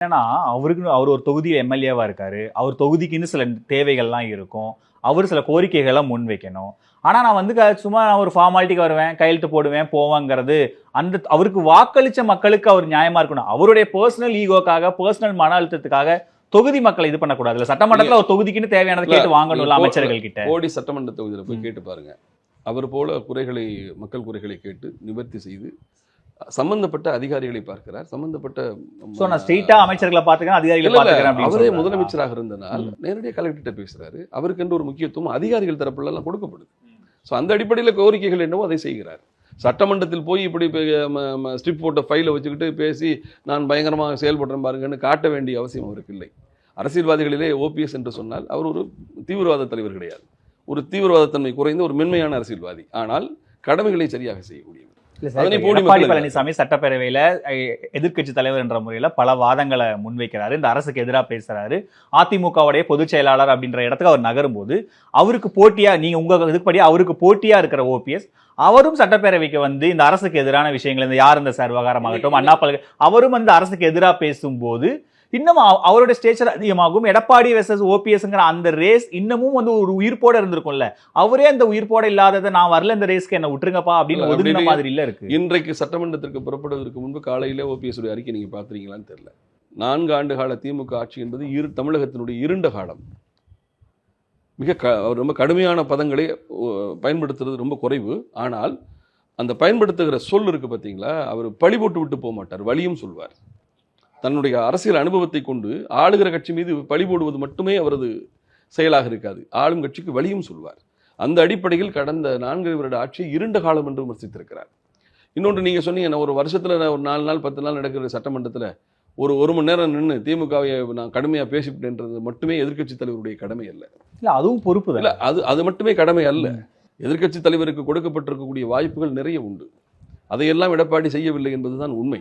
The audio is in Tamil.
என்னன்னா அவருக்கு அவர் ஒரு தொகுதி எம்எல்ஏவா இருக்காரு. அவர் தொகுதிக்குன்னு சில தேவைகள்லாம் இருக்கும். அவர் சில கோரிக்கைகளை முன் வைக்கணும் ஆனா நான் வந்து சும்மா நான் ஒரு ஃபார்மாலிட்டிக்கு வருவேன் கையெழுத்து போடுவேன் போவேங்கிறது அந்த அவருக்கு வாக்களிச்ச மக்களுக்கு அவர் நியாயமா இருக்கணும். அவருடைய பர்சனல் ஈகோக்காக பர்சனல் மன அழுத்தத்துக்காக தொகுதி மக்களை இது பண்ணக்கூடாது. இல்ல சட்டமன்றத்துல ஒரு தொகுதிக்குன்னு தேவையானதை கேட்டு வாங்கணும்ல அமைச்சர்கள் கிட்ட. கோடி சட்டமன்ற தொகுதியில் போய். கேட்டு பாருங்க. அவர் போல குறைகளை மக்கள் குறைகளை கேட்டு நிவர்த்தி செய்து சம்பந்தப்பட்ட அதிகாரிகளை பார்க்கிறார். சம்பந்தப்பட்ட நான் ஸ்ட்ரெயிட்டா அமைச்சர்களை பாத்துக்கிறேன் அதிகாரிகளை அவரே? முதலமைச்சராக இருந்தனால் நேரடியாக கலெக்டர்கிட்ட பேசுறாரு. அவருக்கு என்று ஒரு முக்கியத்துவம் அதிகாரிகள் தரப்புல எல்லாம் கொடுக்கப்படுது ஸோ அந்த அடிப்படையில் கோரிக்கைகள் என்னவோ அதை செய்கிறார். சட்டமன்றத்தில் போய் இப்படி ஸ்ட்ரிப் போட்ட ஃபைலை வச்சுக்கிட்டு பேசி நான் பயங்கரமாக செயல்படுறேன் பாருங்கன்னு காட்ட வேண்டிய அவசியம் அவருக்கு இல்லை. அரசியல்வாதிகளிலே ஓபிஎஸ் என்று சொன்னால் அவர் ஒரு தீவிரவாத தலைவர் கிடையாது. ஒரு தீவிரவாதத்தன்மை குறைந்த ஒரு மென்மையான அரசியல்வாதி. ஆனால் கடமைகளை சரியாக செய்யக்கூடியவர். எடப்பாடி பழனிசாமி சட்டப்பேரவையில எதிர்க்கட்சி தலைவர் என்ற முறையில பல வாதங்களை முன்வைக்கிறாரு. இந்த அரசுக்கு எதிராக பேசுறாரு. அதிமுகவுடைய பொதுச் செயலாளர் அப்படின்ற இடத்துக்கு அவர் நகரும்போது அவருக்கு போட்டியா நீங்க உங்க இதுபடி அவருக்கு போட்டியா இருக்கிற ஓபிஎஸ் அவரும் சட்டப்பேரவைக்கு வந்து இந்த அரசுக்கு எதிரான விஷயங்கள் இந்த யார் இந்த சார் விவகாரமாகட்டும் அண்ணா பல்கலை அவரும் வந்து அரசுக்கு எதிராக பேசும்போது இன்னும் அவ- அவருடைய ஸ்டேச்சர் அதிகமாகும். எடப்பாடி வெர்சஸ் ஓபிஎஸ்ங்கிற அந்த ரேஸ் இன்னமும் வந்து ஒரு உயிர்ப்போட இருந்திருக்கும்ல. அவரே அந்த உயிர்ப்போட இல்லாததை நான் வரல இந்த ரேஸ்க்கு என்ன விட்டுருங்கப்பா அப்படின்னு ஒதுங்கின மாதிரி இல்ல இருக்கு. இன்றைக்கு சட்டமன்றத்திற்கு புறப்படுவதற்கு முன்பு காலையிலே ஓபிஎஸ் உடைய அறிக்கை நீங்க பார்த்துறீங்களான்னு தெரியல. நான்கு ஆண்டு கால திமுக ஆட்சி என்பது இரு தமிழகத்தினுடைய இருண்ட காலம். மிக க ரொம்ப கடுமையான பதங்களை பயன்படுத்துறது ரொம்ப குறைவு. ஆனால் அந்த பயன்படுத்துகிற சொல் இருக்கு பார்த்தீங்களா அவர் பழி போட்டு விட்டு போக மாட்டார் வழியும் சொல்வார். தன்னுடைய அரசியல் அனுபவத்தை கொண்டு ஆளுகிற கட்சி மீது பழி போடுவது மட்டுமே அவரது செயலாக இருக்காது. ஆளும் கட்சிக்கு வழியும் சொல்வார். அந்த அடிப்படையில் கடந்த நான்கு வருட ஆட்சியை இருண்ட காலம் என்று விமர்சித்திருக்கிறார். இன்னொன்று நீங்க சொன்னீங்க நான் ஒரு வருஷத்துல நான் ஒரு நாலு நாள் பத்து நாள் நடக்கிற சட்டமன்றத்துல ஒரு ஒரு மணி நேரம் நின்று திமுகவை நான் கடுமையா பேசிவிட்டேன்றது மட்டுமே எதிர்க்கட்சி தலைவருடைய கடமை அல்ல. இல்ல அதுவும் பொறுப்பு இல்ல அது அது மட்டுமே கடமை அல்ல. எதிர்க்கட்சி தலைவருக்கு கொடுக்கப்பட்டிருக்கக்கூடிய வாய்ப்புகள் நிறைய உண்டு. அதையெல்லாம் எடப்பாடி செய்யவில்லை என்பதுதான் உண்மை.